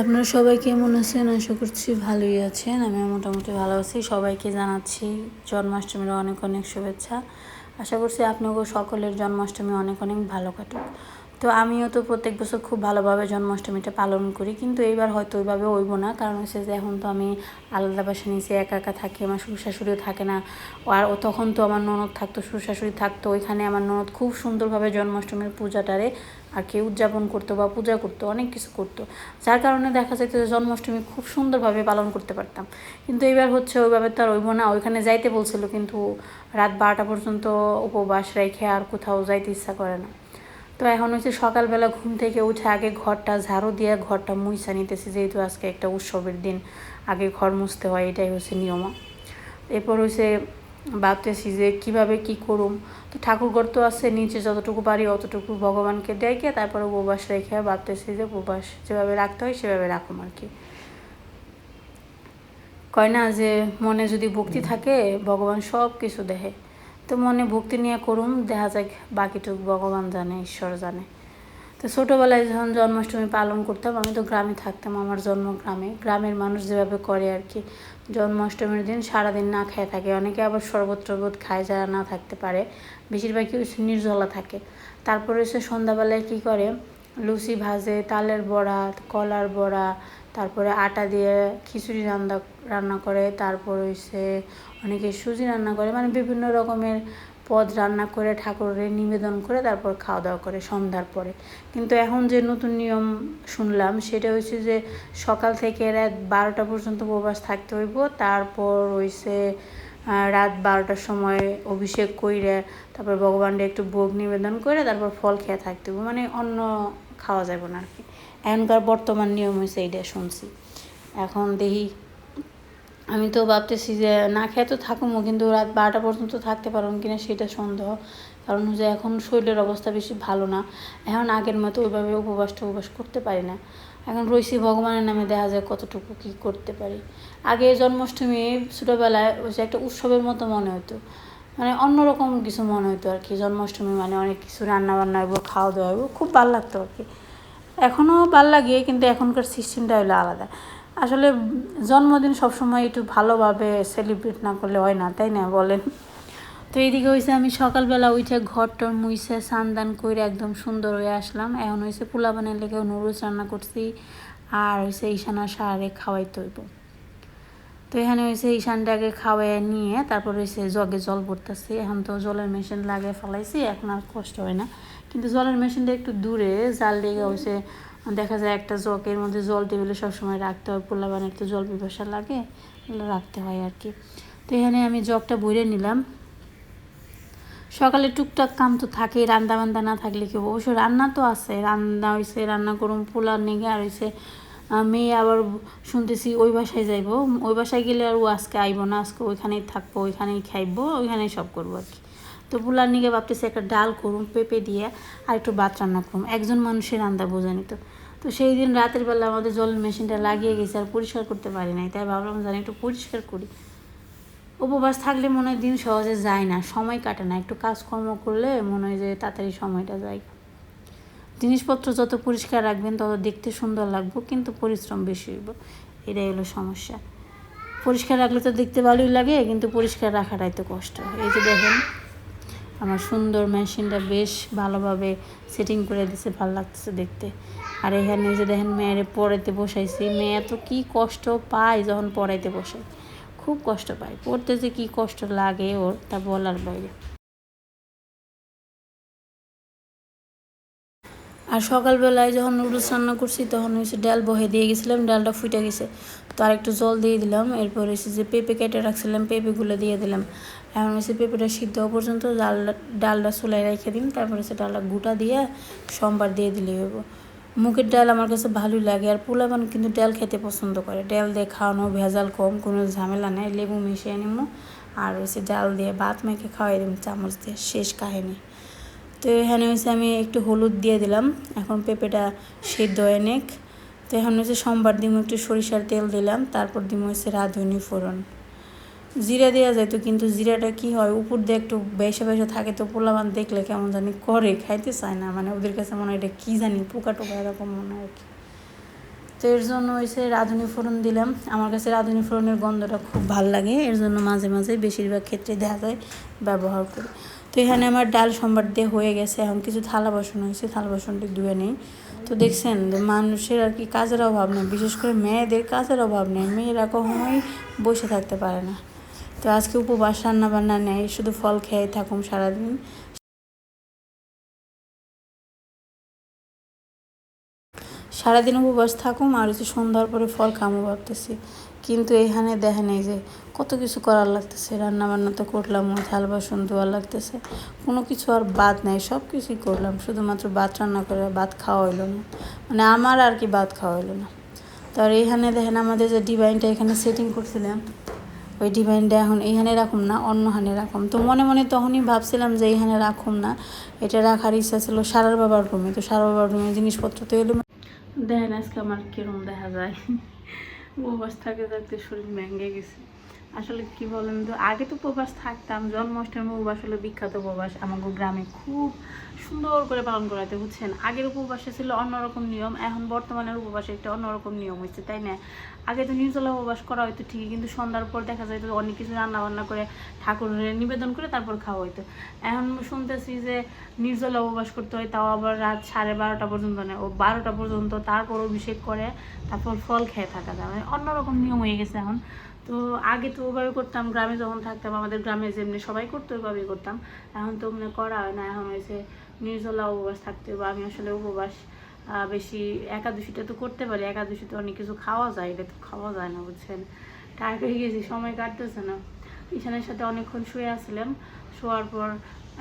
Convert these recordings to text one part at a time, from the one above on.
আপনারা সবাই কেমন আছেন? আশা করছি ভালোই আছেন। আমি মোটামুটি ভালো আছি। সবাইকে জানাচ্ছি জন্মাষ্টমীর অনেক অনেক শুভেচ্ছা। আশা করছি আপনাকেও সকলের জন্মাষ্টমী অনেক অনেক ভালো কাটুক। তো আমিও তো প্রত্যেক বছর খুব ভালোভাবে জন্মাষ্টমীটা পালন করি, কিন্তু এইবার হয়তো ওইভাবে ওইব না। কারণ হচ্ছে যে এখন তো আমি আলাদা বাসা নিচে একা একা থাকি, আমার শ্বশুর শাশুড়িও থাকে না। আর ও তখন তো আমার ননদ থাকতো শ্বশুর শাশুড়ি থাকতো, ওইখানে আমার ননদ খুব সুন্দরভাবে জন্মাষ্টমীর পূজাটারে আর কি উদযাপন করতো বা পূজা করতো, অনেক কিছু করতো। যার কারণে দেখা যেত যে জন্মাষ্টমী খুব সুন্দরভাবে পালন করতে পারতাম। কিন্তু এবার হচ্ছে ওইভাবে তো আর ওইব না, ওইখানে যাইতে বলছিল, কিন্তু রাত বারোটা পর্যন্ত উপবাস রেখে আর কোথাও যাইতে ইচ্ছা করে না। তো এখন হচ্ছে সকালবেলা ঘুম থেকে উঠে আগে ঘরটা ঝাড়ু দিয়ে ঘরটা মুইসা নিতেছি, যেহেতু আজকে একটা উৎসবের দিন, আগে ঘর মুছতে হয়, এটাই হচ্ছে নিয়ম এরপর হচ্ছে ভাবতেছি যে কীভাবে কি করুম। তো ঠাকুরঘর তো আছে, নিচে যতটুকু পারি অতটুকু ভগবানকে ডেকে তারপরে উপবাস রেখে ভাবতেছি যে উপবাস যেভাবে রাখতে হয় সেভাবে রাখুম আর কি। কয় না যে মনে যদি ভক্তি থাকে, ভগবান সব কিছু দেখে তো মনে ভক্তি নিয়ে করুম, দেখা যাক বাকিটুকু ভগবান জানে, ঈশ্বর জানে। তো ছোটোবেলায় যখন জন্মাষ্টমী পালন করতাম, আমি তো গ্রামে থাকতাম, আমার জন্ম গ্রামে। গ্রামের মানুষ যেভাবে করে আর কি, জন্মাষ্টমীর দিন সারাদিন না খেয়ে থাকে। অনেকে আবার শরবত টরবত খায় যারা না থাকতে পারে। বেশিরভাগই নির্জলা থাকে। তারপরে সে সন্ধ্যাবেলায় কী করে, লুচি ভাজে, তালের বড়া, কলার বড়া, তারপরে আটা দিয়ে খিচুড়ি রান্না রান্না করে। তারপর হইছে অনেকে সুজি রান্না করে মানে বিভিন্ন রকমের পদ রান্না করে, ঠাকুরের নিবেদন করে, তারপর খাওয়া দাওয়া করে সন্ধ্যার পরে। কিন্তু এখন যে নতুন নিয়ম শুনলাম, সেটা হচ্ছে যে সকাল থেকে রাত বারোটা পর্যন্ত উপবাস থাকতে হইব, তারপর হইছে রাত বারোটার সময় অভিষেক কইরে, তারপর ভগবানকে একটু ভোগ নিবেদন করে, তারপর ফল খেয়ে থাকতে হইব মানে অন্য খাওয়া যাবে না আর কি এখনকার বর্তমান নিয়ম হয়েছে এইটা শুনছি। এখন দেখি আমি তো ভাবতেছি যে না খেয়ে তো থাকুমো কিন্তু রাত বারোটা পর্যন্ত থাকতে পারব কিনা সেটা সন্দেহ। কারণ যে এখন শরীরের অবস্থা বেশি ভালো না। এখন আগের মতো ওইভাবে উপবাস করতে পারি না। এখন রয়েছি ভগবানের নামে, দেখা যায় কতটুকু কী করতে পারি। আগে জন্মাষ্টমী ছোটোবেলায় ওই যে একটা উৎসবের মতো মনে হতো মানে অন্যরকম কিছু মনে হতো আর কি। জন্মাষ্টমী মানে অনেক কিছু রান্না বান্না হইব খাওয়া দাওয়া হইব, খুব ভালো লাগতো আর কি। এখনও ভালো লাগে কিন্তু এখনকার সিস্টেমটা হলো আলাদা। আসলে জন্মদিন সবসময় একটু ভালোভাবে সেলিব্রেট না করলে হয় না, তাই না বলেন? তো এইদিকে হয়েছে আমি সকালবেলা উঠে ঘরটর মুইছে সানদান করে একদম সুন্দর হয়ে আসলাম। এখন হয়েছে পোলাবানের লেগে নুডলস রান্না করছি। আর হয়েছে ঈশানা সারে খাওয়াই তৈব তো এখানে হয়েছে ঈশানটাকে খাওয়াই নিয়ে তারপর হয়েছে জগে জল পড়তেছে এখন তো জলের মেশিন লাগে ফেলাইছি, এখন আর কষ্ট হয় না। কিন্তু জলের মেশিনটা একটু দূরে, জাল লেগে হয়েছে দেখা যায় একটা জগের মধ্যে জল টেবিলে সবসময় রাখতে হয় পোলাবানের তো জল পিপাসা লাগে রাখতে হয় আর কি। তো এখানে আমি জগটা ভরে নিলাম। সকালে টুকটাক কাম তো থাকেই, রান্না বান্দা না থাকলে কি অবশ্য রান্না তো আছে, রান্না হয়েছে রান্না করুন পোলার নেগে আর হয়েছে মেয়ে আবার শুনতেছি ওই বাসায় যাইব। ওই বাসায় গেলে আর ও আজকে আইব না, আজকে ওইখানেই থাকব, ওইখানেই খাইবো, ওইখানেই সব করব আর কি। তো পোলার নিগে ভাবতেছি একটা ডাল করুম, পেঁপে দিয়ে আর একটু ভাত রান্না করুম। একজন মানুষের রান্না বোঝা নিত তো সেই দিন রাতের বেলা আমাদের জল মেশিনটা লাগিয়ে গেছে আর পরিষ্কার করতে পারি নাই। তাই ভাবলাম জানি একটু পরিষ্কার করি। উপবাস থাকলে মনে হয় দিন সহজে যায় না, সময় কাটে না। একটু কাজকর্ম করলে মনে হয় যে তাড়াতাড়ি সময়টা যায়। জিনিসপত্র যত পরিষ্কার রাখবেন, তত দেখতে সুন্দর লাগবে, কিন্তু পরিশ্রম বেশি হইব। এটাই হলো সমস্যা। পরিষ্কার রাখলে তো দেখতে ভালোই লাগে, কিন্তু পরিষ্কার রাখাটাই তো কষ্ট। এই যে দেখেন আমার সুন্দর মেশিনটা বেশ ভালোভাবে সেটিং করে দিছে, ভালো লাগতেছে দেখতে। আর এখানে যে দেখেন মেয়েরে পড়াইতে বসাইছি, মেয়ে তো কী কষ্ট পায় যখন পড়াইতে বসে। খুব কষ্ট পায়, পড়তে যে কী কষ্ট লাগে ওর, তা বলার বাইরে। আর সকালবেলায় যখন নুডলস রান্না করছি, তখন হচ্ছে ডাল বহে দিয়ে গেছিলাম, ডালটা ফুটে গেছে। তো আর একটু জল দিয়ে দিলাম, এরপর হচ্ছে যে পেঁপে কেটে রাখছিলাম, পেঁপেগুলো দিয়ে দিলাম। এখন হচ্ছে পেঁপেটা সিদ্ধ হওয়া পর্যন্ত ডালটা ডালটা চুলাই রেখে দিন তারপর হচ্ছে ডালটা গুটা দিয়ে সোমবার দিয়ে দিলে হব মুখের ডাল আমার কাছে ভালোই লাগে, আর পোলাবান কিন্তু ডাল খেতে পছন্দ করে। ডাল দিয়ে খাওয়ানো ভেজাল কম, কোনো ঝামেলা নেই, লেবু মিশিয়ে নিমো। আর হচ্ছে ডাল দিয়ে ভাত মেখে খাওয়াই দিম, চামচ দিয়ে, শেষ কাহিনি। তো এখানে হচ্ছে আমি একটু হলুদ দিয়ে দিলাম। এখন পেঁপেটা সিদ্ধ হয়ে নেক। তো এখন হচ্ছে সোমবার দিম একটু সরিষার তেল দিলাম, তারপর দিম হচ্ছে রাঁধুনি ফোড়ন। জিরা দেওয়া যায় তো, কিন্তু জিরাটা কি হয়? উপর দিয়ে একটু বেসা বেসে থাকে তো পোলাবান দেখলে কেমন জানি করে, খাইতে চায় না। মানে ওদের কাছে মনে হয় এটা কী জানি, পোকা টোকা এরকম মনে হয় কি। তো এর জন্য হয়েছে রাঁধুনি ফোড়ন দিলাম। আমার কাছে রাঁধুনি ফোড়নের গন্ধটা খুব ভালো লাগে। এর জন্য মাঝে মাঝে বেশিরভাগ ক্ষেত্রে দেখা যায় ব্যবহার করি। তো এখানে আমার ডাল সম্বার দিয়ে হয়ে গেছে, এখন কিছু থালা বাসন হয়েছে, থালা বাসনটি ধুয়ে নেই। তো দেখছেন মানুষের আর কি কাজের অভাব নেই, বিশেষ করে মেয়েদের কাজের অভাব নেই, মেয়েরা কখনোই বসে থাকতে পারে না। তো আজকে উপবাস রান্না বান্না নেই, শুধু ফল খেয়ে থাকুম সারাদিন। সারাদিন উপবাস থাকুম আর হচ্ছে সন্ধ্যার পরে ফল খামো ভাবতেছি। কিন্তু এখানে দেখেন এই যে কত কিছু করার লাগতেছে রান্না বান্না তো করলাম থাল বাসন ধোয়া লাগতেছে, কোনো কিছু আর বাদ নাই সব কিছুই করলাম, শুধুমাত্র ভাত রান্না করে ভাত খাওয়া হইল না মানে আমার আর কি ভাত খাওয়া হইল না। তো আর এইখানে দেখেন আমাদের যে ডিভাইনটা এখানে সেটিং করছিলাম, ওই ডিভাইনটা এখন এইখানে রাখুম না, অন্য হানে রাখুম। তো মনে মনে তখনই ভাবছিলাম যে এইখানে রাখুম না, এটা রাখার ইচ্ছা ছিল সারার বাবার রুমে। তো সারার বাবার রুমে জিনিসপত্র তো এলো দেখেন, আজকে আমার কিরম দেখা যায়। উপবাস থাকতে থাকতে শরীর ভেঙে গেছে। আসলে কি বলেন তো, আগে তো উপবাস থাকতাম, জন্মাষ্টমী উপবাস হলো বিখ্যাত উপবাস। আমাকে গ্রামে খুব সুন্দর করে পালন করাতে বুঝছেন? আগের উপবাসে ছিল অন্যরকম নিয়ম, এখন বর্তমানের উপবাসে একটা অন্যরকম নিয়ম হয়েছে তাই না? আগে তো নির্জলা উপবাস করা হয়তো ঠিকই, কিন্তু সন্ধ্যার পর দেখা যায় অনেক কিছু রান্না বান্না করে ঠাকুরের নিবেদন করে তারপর খাওয়া হইতো। এখন শুনতেছি যে নির্জলা উপবাস করতে হয়, তাও আবার রাত সাড়ে বারোটা পর্যন্ত নেয় ও বারোটা পর্যন্ত তারপর অভিষেক করে, তারপর ফল খেয়ে থাকা যায়। মানে অন্যরকম নিয়ম হয়ে গেছে এখন। তো আগে তো ওভাবে করতাম, গ্রামে যখন থাকতাম, আমাদের গ্রামে যেমনি সবাই করতো, ওইভাবেই করতাম। এখন তো মানে করা হয় না, এখন হয়েছে নির্জলা উপবাস থাকতে বা আমি আসলে উপবাস বেশি একাদশীটা তো করতে পারি, একাদশীতে অনেক কিছু খাওয়া যায়, এটা তো খাওয়া যায় না, বুঝছেন? টায়ার্ড হয়ে গেছি, সময় কাটতেছে না। ঈশানের সাথে অনেকক্ষণ শুয়ে আসছিলাম শোয়ার পর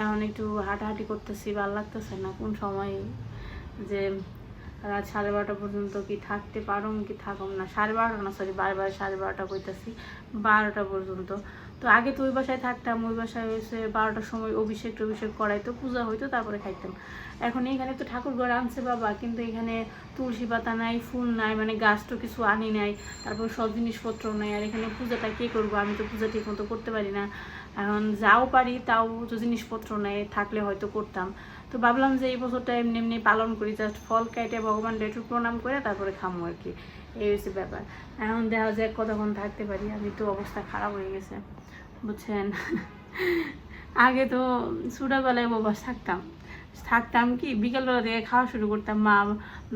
এখন একটু হাঁটাহাঁটি করতেছি, ভালো লাগতেছে না, কোন সময় যে রাত সাড়ে বারোটা পর্যন্ত কি থাকতে পারুম, কি থাকুম না, সাড়ে বারোটা না সরি বারবার সাড়ে বারোটা কইতাছি, বারোটা পর্যন্ত। তো আগে তো ওই বাসায় থাকতাম, ওই বাসায় হয়েছে বারোটার সময় অভিষেক টভিষেক করাইতো, পূজা হইতো, তারপরে খাইতাম। এখন এখানে তো ঠাকুর ঘর আনছে বাবা, কিন্তু এখানে তুলসী পাতা নাই, ফুল নাই মানে গাছ তো কিছু আনি নাই, তারপর সব জিনিসপত্র নাই, আর এখানে পূজাটা কে করব? আমি তো পূজা ঠিক মতো করতে পারি না। এখন যাও পারি, তাও তো জিনিসপত্র নেই, থাকলে হয়তো করতাম। তো ভাবলাম যে এই বছরটা এমনি এমনি পালন করি জাস্ট ফল কেটে ভগবান একটু প্রণাম করে তারপরে খামো আর কি। এই হচ্ছে ব্যাপার। এখন দেখা যায় কতক্ষণ থাকতে পারি আমি তো অবস্থা খারাপ হয়ে গেছে, বুঝছেন? আগে তো ছোটোবেলায় উপবাস থাকতাম। থাকতাম কি, বিকেলবেলা থেকে খাওয়া শুরু করতাম, মা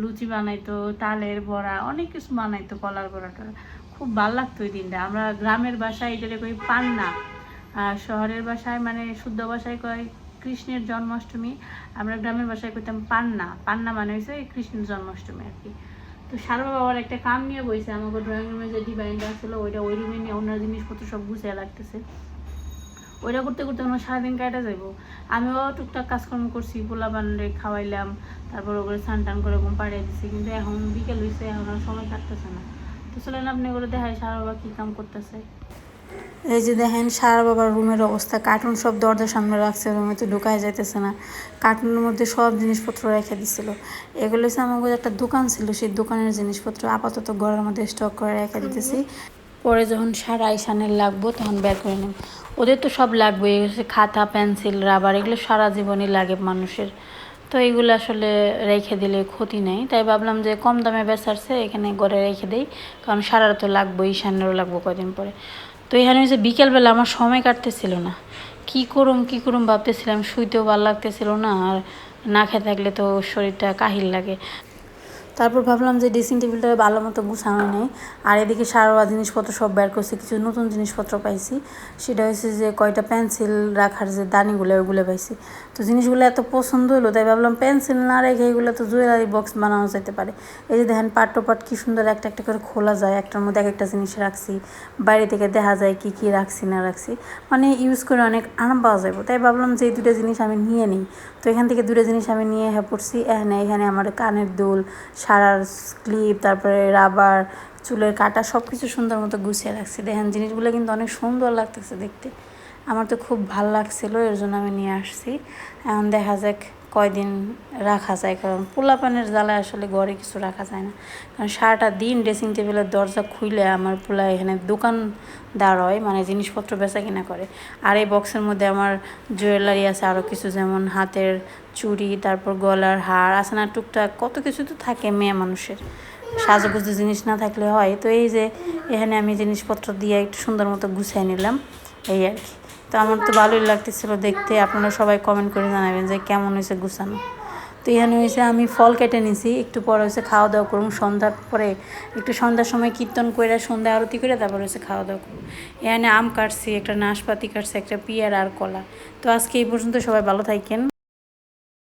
লুচি বানাইতো, তালের বড়া, অনেক কিছু বানাইতো, কলার বড়া টড়া খুব ভালো লাগতো ওই দিনটা। আমরা গ্রামের বাসায় এটাকে কই পান্না, আর শহরের বাসায় মানে শুদ্ধ বাসায় কয় কৃষ্ণের জন্মাষ্টমী, আমরা গ্রামের বাসায় করতাম পান্না। পান্না মানে হয়েছে কৃষ্ণের জন্মাষ্টমী আর কি। তো সারবা বাবার একটা কাম নিয়ে বইছে আমাকে ড্রয়িং রুমে যে ডিভাইনটা ছিল ওইটা ওই রুমে নিয়ে অন্য জিনিসপত্র সব গুছিয়ে লাগতেছে। ওইটা করতে করতে আমার সারাদিন কাটা যাব আমিও টুকটাক কাজকর্ম করছি, পোলা বান্ডে খাওয়াইলাম, তারপর ওগুলো স্নান টান করে ঘুম পাড়িয়ে দিচ্ছি কিন্তু এখন বিকেল হয়েছে এখন আর সময় কাটতেছে না। তো চলেন আপনি এগুলো দেখায় সারা বাবা কী কাম করতেছে। এই যে দেখেন, সারা বাবার রুমের অবস্থা। কার্টুন সব দরজার সামনে রাখছে, রুমে তো ঢুকাই যাইতেছে না। কার্টুনের মধ্যে সব জিনিসপত্র রেখে দিছিল। এগুলো হচ্ছে আমাদের একটা দোকান ছিল, সেই দোকানের জিনিসপত্র আপাতত ঘরের মধ্যে স্টক করে রেখে দিতেছি। পরে যখন সারা আইসানের লাগবো, তখন বের করে নেব। ওদের তো সব লাগবে খাতা পেন্সিল রাবার এগুলো সারা জীবনই লাগে মানুষের। তো এইগুলো আসলে রেখে দিলে ক্ষতি নেই। তাই ভাবলাম যে কম দামে বেচারছে, এখানে ঘরে রেখে দেই। কারণ সারার তো লাগবো ঈশানেরও লাগবো কদিন পরে। তো এখানে হচ্ছে বিকেলবেলা আমার সময় কাটতেছিল না। কি করুম কি করুম ভাবতেছিলাম, শুইতেও ভালো লাগতেছিল না, আর না খেয়ে থাকলে তো শরীরটা কাহিল লাগে। তারপর ভাবলাম যে ড্রেসিং টেবিলটা ভালো মতো গুছানো নেই। আর এদিকে সারোয়া জিনিসপত্র সব বের করছি, কিছু নতুন জিনিসপত্র পাইছি। সেটা হচ্ছে যে কয়টা পেন্সিল রাখার যে দানিগুলো, ওইগুলো পাইছি। তো জিনিসগুলো এত পছন্দ হলো তাই ভাবলাম পেন্সিল না রেখে এগুলো তো জুয়েলারি বক্স বানানো যেতে পারে। এই যে দেখেন পাট পাট কি সুন্দর একটা একটা করে খোলা যায়, একটার মধ্যে এক একটা জিনিস রাখছি। বাইরে থেকে দেখা যায় কি কি রাখছি, না রাখছি। মানে ইউজ করে অনেক আরাম পাওয়া যাবে তাই ভাবলাম যে এই দুটো জিনিস আমি নিয়ে নিই। তো এখান থেকে দুটো জিনিস আমি নিয়ে হ্যাঁ পড়ছি। এখানে এখানে আমার কানের দুল সারার ক্লিপ তারপরে রাবার, চুলের কাটা সব কিছু সুন্দর মতো গুছিয়ে রাখছি। দেখেন, জিনিসগুলো কিন্তু অনেক সুন্দর লাগতেছে দেখতে। আমার তো খুব ভালো লাগছিল, এর জন্য আমি নিয়ে আসছি। এখন দেখা যাক কয়দিন রাখা যায়? কারণ পোলাপানের জ্বালায় আসলে ঘরে কিছু রাখা যায় না। কারণ সারাটা দিন ড্রেসিং টেবিলের দরজা খুইলে আমার পোলা এখানে দোকান দাঁড় হয় মানে জিনিসপত্র বেচা কিনা করে। আর এই বক্সের মধ্যে আমার জুয়েলারি আছে আরও কিছু যেমন হাতের চুড়ি, তারপর গলার হার, আছে না, টুকটাক কত কিছু তো থাকে মেয়ে মানুষের। সাজুগুজু জিনিস না থাকলে হয়। তো এই যে এখানে আমি জিনিসপত্র দিয়ে একটু সুন্দর মতো গুছিয়ে নিলাম, এই আর কি। তো আমার তো ভালোই লাগতেছিল দেখতে। আপনারা সবাই কমেন্ট করে জানাবেন যে কেমন হয়েছে গুছানো। তো এখানে হয়েছে, আমি ফল কেটে নিছি, একটু পরে হয়েছে খাওয়া দাওয়া করুন সন্ধ্যার পরে একটু সন্ধ্যার সময় কীর্তন করে সন্ধ্যা আরতি করে তারপর হয়েছে খাওয়া দাওয়া করুন এখানে আম কাটছি, একটা নাশপাতি কাটছি, একটা পিয়ার আর কলা। তো আজকে এই পর্যন্ত সবাই ভালো থাকেন।